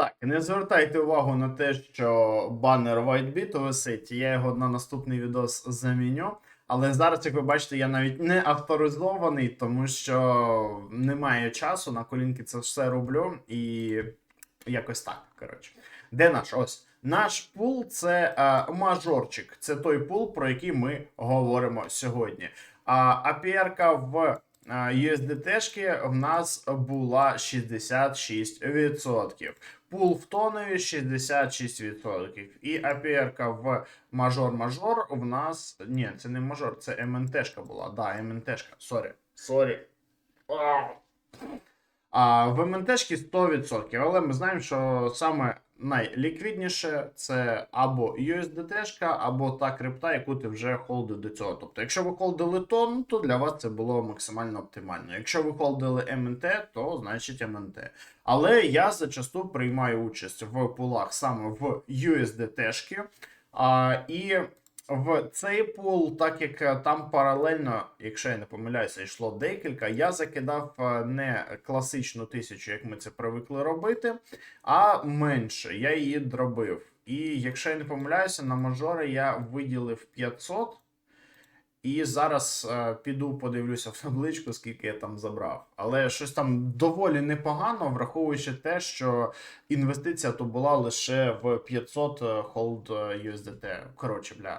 Так, не звертайте увагу на те, що банер WhiteBit висить. Я його на наступний відос заміню. Але зараз, як ви бачите, я навіть не авторизований, тому що немає часу. На колінки це все роблю і якось так. Коротше, де наш? Ось наш пул це е, мажорчик. Це той пул, про який ми говоримо сьогодні. А APR в е, USDT в нас була 66%. Пул в тонові 66%. І APR в мажор-мажор в нас. Ні, це не мажор, це МНТшка була. Да, МНТшка. Сорі. Сорі. А в МНТшки 100%, але ми знаємо, що саме найліквідніше це або USDT, або та крипта, яку ти вже холдив до цього. Тобто, якщо ви холдили тон, то для вас це було максимально оптимально. Якщо ви холдили МНТ, то значить МНТ. Але я зачасту приймаю участь в пулах саме в USDT. А, і в цей пул, так як е, там паралельно, якщо я не помиляюся, йшло декілька, я закидав е, не класичну тисячу, як ми це привикли робити, а менше. Я її дробив. І якщо я не помиляюся, на мажори я виділив 500. І зараз е, піду подивлюся в табличку, скільки я там забрав. Але щось там доволі непогано, враховуючи те, що інвестиція то була лише в 500 холд USDT. Коротше, бля,